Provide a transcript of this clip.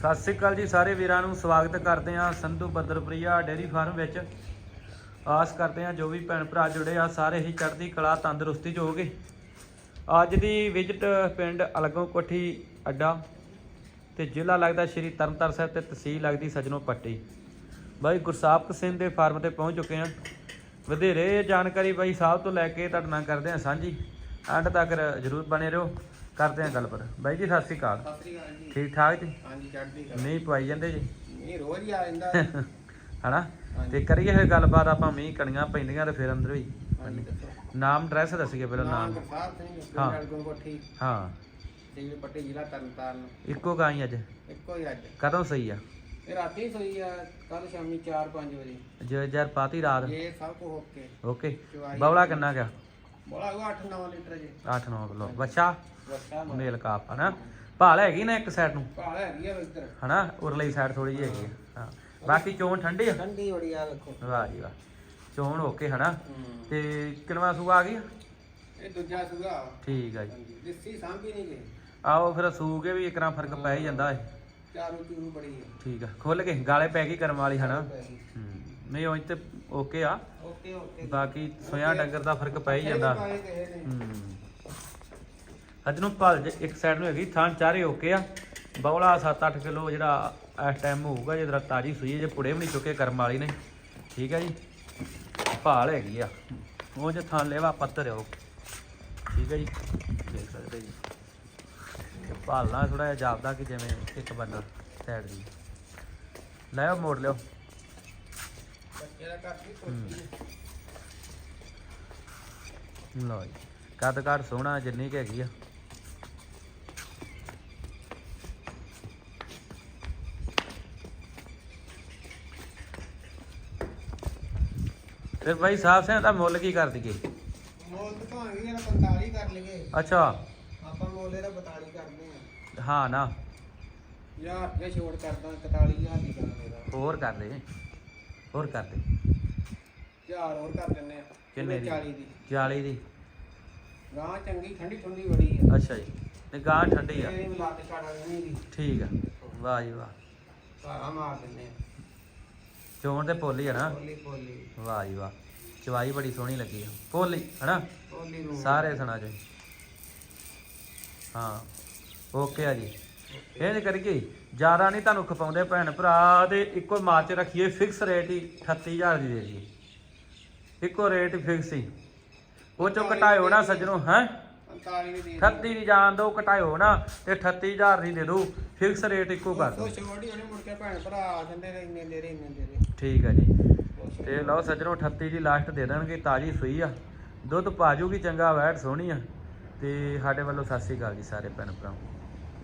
ਸਤਿ ਸ੍ਰੀ ਅਕਾਲ ਜੀ ਸਾਰੇ ਵੀਰਾਂ ਨੂੰ ਸਵਾਗਤ ਕਰਦੇ ਹਾਂ ਸੰਧੂ ਬੱਦਰਪ੍ਰਿਆ ਡੇਅਰੀ ਫਾਰਮ ਵਿੱਚ। ਆਸ ਕਰਦੇ ਹਾਂ ਜੋ ਵੀ ਭੈਣ ਭਰਾ ਜੁੜੇ ਆ, ਸਾਰੇ ਹੀ ਚੜ੍ਹਦੀ ਕਲਾ, ਤੰਦਰੁਸਤੀ ਚ ਹੋਗੇ ਅੱਜ ਦੀ ਵਿਜ਼ਿਟ ਪਿੰਡ ਅਲਗੋਂ ਕੋਠੀ ਅੱਡਾ ਤੇ ਜ਼ਿਲ੍ਹਾ ਲੱਗਦਾ ਸ਼੍ਰੀ ਤਰਨਤਾਰਨ ਸਾਹਿਬ ਤੇ ਤਹਿਸੀਲ ਲੱਗਦੀ ਸਜਣੋ ਪੱਟੀ। ਬਾਈ ਗੁਰਸਾਹਿਬ ਸਿੰਘ ਦੇ ਫਾਰਮ ਤੇ ਪਹੁੰਚ ਚੁੱਕੇ ਹਾਂ। ਵਧੇਰੇ ਜਾਣਕਾਰੀ ਬਾਈ ਸਾਹਿਬ ਤੋਂ ਲੈ ਕੇ ਤੁਹਾਡੇ ਨਾਲ ਕਰਦੇ ਹਾਂ ਸਾਂਝੀ। ਐਂਡ ਤੱਕ ਜਰੂਰ ਬਣੇ ਰਹੋ। ਕਰਦੇ ਹਾਂ ਗੱਲਬਾਤ ਬਾਈ ਜੀ ਸਤਿ ਸ੍ਰੀ ਅਕਾਲ। ਸਤਿ ਸ੍ਰੀ ਅਕਾਲ ਜੀ। ਠੀਕ ਠਾਕ ਜੀ? ਹਾਂਜੀ ਚੜ੍ਹਦੀ ਕਲਾ। ਨਹੀਂ ਪਵਾਈ ਜਾਂਦੇ ਜੀ? ਇਹ ਰੋਜ਼ ਹੀ ਆ ਜਾਂਦਾ। ਹਨਾ। ਤੇ ਕਰੀਏ ਫਿਰ ਗੱਲਬਾਤ ਆਪਾਂ ਮੀਂਹ ਕਣੀਆਂ ਪੈਂਦੀਆਂ ਤੇ ਫਿਰ ਅੰਦਰ ਵੀ। ਨਾਮ ਐਡਰੈਸ ਦੱਸੀਏ ਪਹਿਲਾਂ ਨਾਮ। ਹਾਂ। ਹਾਂ। ਸਿੰਘ ਪੱਟੀ ਜ਼ਿਲ੍ਹਾ ਤਰਨਤਾਰਨ। ਇੱਕੋ ਗਾਈ ਅੱਜ? ਇੱਕੋ ਹੀ ਅੱਜ। ਕਦੋਂ ਸਹੀ ਆ? ਇਹ ਰਾਤੀ ਸੋਈ ਆ ਕੱਲ ਸ਼ਾਮੀ 4-5 ਵਜੇ। ਜੋ ਯਾਰ ਪਾਤੀ ਰਾਤ। ਇਹ ਸਭ ਕੁ ਓਕੇ। ਓਕੇ। ਬੌਲਾ ਕਿੰਨਾ ਗਿਆ ਬੋਲਾ ਉਹ 8-9 ਲੀਟਰ ਜੀ। 8-9 ਕਿਲੋ। ਬੱਚਾ ਬੱਚਾ ਮੇਲ ਕਾਪ ਹਨਾ ਭਾਲ ਹੈਗੀ ਨਾ ਇੱਕ ਸਾਈਡ ਨੂੰ? ਭਾਲ ਹੈਗੀ ਆ ਇੱਧਰ। ਹਨਾ? ਉਰਲੀ ਸਾਈਡ ਥੋੜੀ ਜਿਹੀ ਹੈਗੀ ਆ। ਹਾਂ। ਬਾਕੀ ਚੋਣ ਠੰਡੀ ਆ? ਠੰਡੀ ਬੜੀ ਆ ਵੇਖੋ। ਵਾਹ ਜੀ ਵਾਹ। ਚੋਣ ਓਕੇ ਹਨਾ? ਹੂੰ। ਤੇ ਕਿਨਵਾ ਸੂਆ ਆ ਗਈ ਇਹ ਦੂਜਾ ਸੁਗਾ ਠੀਕ ਆ ਜੀ। ਹਾਂਜੀ। ਦਿੱਸੀ ਸਾਂਭੀ ਨਹੀਂ ਗਈ ਆਓ ਫਿਰ ਸੂ ਕੇ ਵੀ ਇਕਰਾਂ ਫ਼ਰਕ ਪੈ ਜਾਂਦਾ ਏ ਚਾਰੂ ਚੂਰੂ ਬੜੀ ਹੈ ਠੀਕ ਆ। ਖੁੱਲ ਕੇ ਗਾਲੇ ਪੈ ਗਈ ਕਰਮ ਵਾਲੀ ਹਨਾ? ਹੂੰ। ਨਹੀਂ ਉਹ ਤੇ ਓਕੇ ਆ। ਓਕੇ ਓਕੇ ਬਾਕੀ ਸੋਇਆ ਡੰਗਰ ਦਾ ਫ਼ਰਕ ਪੈ ਹੀ ਜਾਂਦਾ। ਹੂੰ। ਅੱਜ ਨੂੰ ਭਲ ਜੇ ਇੱਕ ਸਾਈਡ ਨੂੰ ਹੈਗੀ ਥਾਂ ਚਾਰੇ ਓਕੇ ਆ। ਬੌਲਾ 7-8 ਕਿਲੋ ਜਿਹੜਾ ਇਸ ਟਾਈਮ ਹੋਊਗਾ ਜਿਹੜਾ ਤਾਜੀ ਸੂਈ ਹੈ, ਜੇ ਪੁੜੇ ਵੀ ਨਹੀਂ ਚੁੱਕੇ ਕਰਮ ਵਾਲੀ ਨੇ। ਠੀਕ ਹੈ ਜੀ। ਭਾਲ ਹੈਗੀ ਆ। ਉਹ ਜੇ ਥਾਂ ਲੈਵਾ ਪੱਤਰ ਹੋ ਠੀਕ ਹੈ ਜੀ। ਦੇਖ ਸਕਦੇ ਜੀ। ਤੇ ਭਾਲਣਾ ਥੋੜਾ ਜਿਹਾ ਜਾਪਦਾ ਕਿ ਜਿਵੇਂ ਇੱਕ ਬੰਦਾ ਸਾਈਡ ਦੀ। ਲੈ ਆਓ ਮੋੜ ਲਿਓ। ਬੱਚੇ ਦਾ ਘਰ ਵੀ ਕੋਠੀ ਹੈ। ਲਓ ਜੀ ਕੱਦ ਕਾਠ ਸੋਹਣਾ ਜਿੰਨੀ ਕੁ ਹੈਗੀ ਆ। ਫਿਰ ਭਾਈ ਸਾਹਿਬ ਸਿੰਘ ਦਾ ਮੁੱਲ ਕੀ ਕਰ ਦਈਏ? ਮੋਲ ਤਾਂ ਭਾਵੇਂ ਜਿਹੜਾ 45 ਕਰ ਲਈਏ। ਅੱਛਾ। ਆਪਾਂ ਮੋਲ ਇਹਦਾ 42 ਕਰਦੇ ਆ। ਹਾਂ ਨਾ। ਯਾਰ ਜੇ ਛੋੜ ਕਰਦਾ 41000 ਦੀ ਕਰ ਹੋਰ ਕਰ ਦੇ ਹੋਰ ਕਰ ਦੇ। ਯਾਰ ਹੋਰ ਕਰ ਦਿੰਨੇ ਆ ਕਿੰਨੇ ਦੀ? 40 ਦੀ। 40 ਦੀ। ਗਾਂ ਚੰਗੀ ਠੰਡੀ ਠੰਡੀ ਬੜੀ ਆ। ਅੱਛਾ ਜੀ। ਤੇ ਗਾਂ ਠੰਡੀ ਆ। ਇਹ ਮਿਲਾ ਕੇ ਛਾੜਾ ਨਹੀਂ ਦੀ। ਠੀਕ ਆ। ਵਾਹ ਜੀ ਵਾਹ। ਸਾਰਾ ਮਾਰ ਦਿੰਨੇ ਆ। ਚੋਣ ਤੇ ਪੋਲੀ ਆ ਨਾ? ਪੋਲੀ ਪੋਲੀ। ਵਾਹ ਜੀ ਵਾਹ। ਚਵਾਈ ਬੜੀ ਸੋਹਣੀ ਲੱਗੀ ਆ। ਪੋਲੀ ਹਨਾ? ਪੋਲੀ ਨੂੰ। ਸਾਰੇ ਸੁਣਾ ਜੀ ਹਾਂ। ਓਕੇ ਆ ਜੀ। ਇਹ ਨਹੀਂ ਕਰੀਏ ਜ਼ਿਆਦਾ ਨਹੀਂ ਤੁਹਾਨੂੰ ਖਪਾਉਂਦੇ ਭੈਣ ਭਰਾ ਦੇ ਇੱਕੋ ਮਾਰਚ ਰੱਖੀਏ ਫਿਕਸ ਰੇਟ ਹੀ 38000 ਦੀ ਦੇ ਦਈਏ। ਇੱਕੋ ਰੇਟ ਹੀ ਫਿਕਸ ਹੀ। ਉਹ ਚੋਂ ਘਟਾਇਓ ਨਾ ਸੱਜਣੋ ਹੈ? 45 ਦੀ ਦੇ 38 ਦੀ ਜਾਣ ਦੋ ਘਟਾਇਓ ਨਾ ਤੇ 38000 ਦੀ ਦੇ ਦੋ। ਫਿਕਸ ਰੇਟ ਇੱਕੋ ਕਰ ਦੋ। ਉਹ ਛੋਟੀ ਉਹਨੇ ਮੁੜ ਕੇ ਭੈਣ ਭਰਾ ਆ ਜਾਂਦੇ ਨੇ ਇੰਨੇ ਦੇ ਰਹੇ ਇੰਨੇ ਦੇ ਰਹੇ ਠੀਕ ਆ ਜੀ। ਤੇ ਲਓ ਸੱਜਣੋ 38 ਦੀ ਲਾਸਟ ਦੇ ਦੇਣਗੇ ਤਾਜੀ ਸੂਈ ਆ। ਦੁੱਧ ਪਾਜੂਗੀ ਚੰਗਾ ਵੈਟ ਸੋਹਣੀ ਆ। ਤੇ ਸਾਡੇ ਵੱਲੋਂ ਸਤਿ ਸ੍ਰੀ ਅਕਾਲ ਜੀ ਸਾਰੇ ਭੈਣ ਭਰਾ